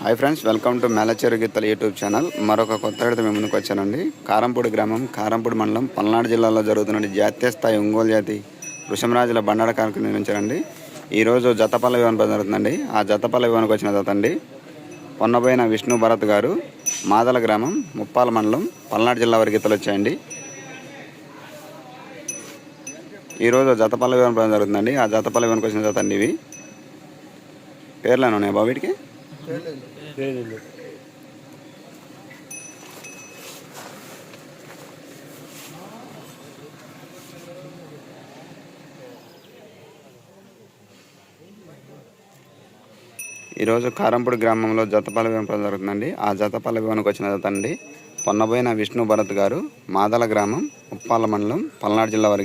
Hi friends welcome to Melacheru Geethala YouTube channel మరొక కొత్త విడత మేము ముందుకు వచ్చానండి. కారంపూడి గ్రామం కారంపూడి మండలం పల్నాడు జిల్లాలో జరుగుతున్న జాతీయ స్థాయి ఒంగోలు జాతి వృషమరాజుల బండాడ కార్యక్రమం నిర్మించారండి. ఈరోజు జతపల్ల వివాహం జరుగుతుందండి. ఆ జతపల్ల వివాహానికి వచ్చిన జత అండి. పొన్నబోయిన విష్ణు భరత్ గారు మాదల గ్రామం ముప్పాల మండలం పల్నాడు జిల్లా వారి గీతలు వచ్చాయండి. ఈరోజు జతపల్ల వివాహం జరుగుతుందండి. ఆ జతపల్ల వివాహానికి వచ్చిన జత అండి ఇవి. పేర్లు ఉన్నాయి బాబు వీటికి? ఈరోజు కారంపూడి గ్రామంలో జతపల్ల వివాహం జరుగుతుందండి. ఆ జతపల్ల వివాహానికి వచ్చిన జత అండి పొన్నబోయిన విష్ణు భరత్ గారు మాదల గ్రామం ఉప్పాల మండలం పల్నాడు జిల్లా వారి